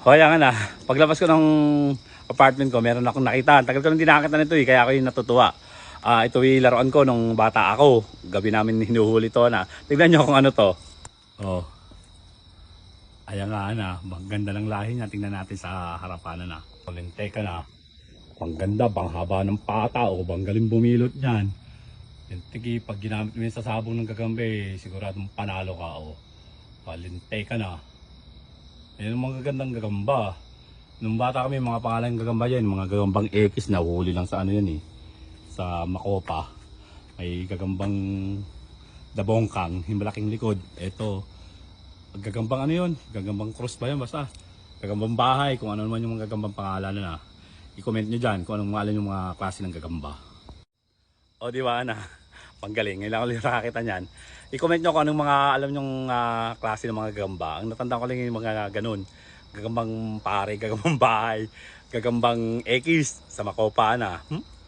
Kaya nga na, paglabas ko ng apartment ko, meron akong nakita. Tagal ko nang di nakakita nito eh, kaya ako yung natutuwa. Ah, ito yung laruan ko nung bata ako. Gabi namin hinuhuli to na. Tignan nyo kung ano to. Oh. Ayan nga na, maganda ng lahi niya. Tingnan natin sa harapan na. Palinteka na. Ang ganda, bang haba ng pata o bang galing bumilot niyan. Yung tigi, pag ginamit mo yun sa sabong ng gagambe, siguradong panalo ka o. Palinteka na. Yan ang mga gagandang gagamba. Nung bata kami, mga pangalan ng gagamba yan, mga gagambang X na huli lang sa ano yan eh. Sa Makopa. May gagambang dabongkang, yung malaking likod. Ito, gagambang ano yun? Gagambang cross ba yan? Basta, gagambang bahay, kung ano naman yung mga gagambang pangalan na. I-comment nyo dyan kung anong pangalan yung mga klase ng gagamba. O di ba na? Panggaling. Ngayon lang ulit nakakita niyan. I-comment nyo kung anong mga alam nyong ah, klase ng mga gagamba. Ang natanda ko lang yung mga ganun. Gagambang pare, gagambang bahay, gagambang X sa Makopa na. Hmm?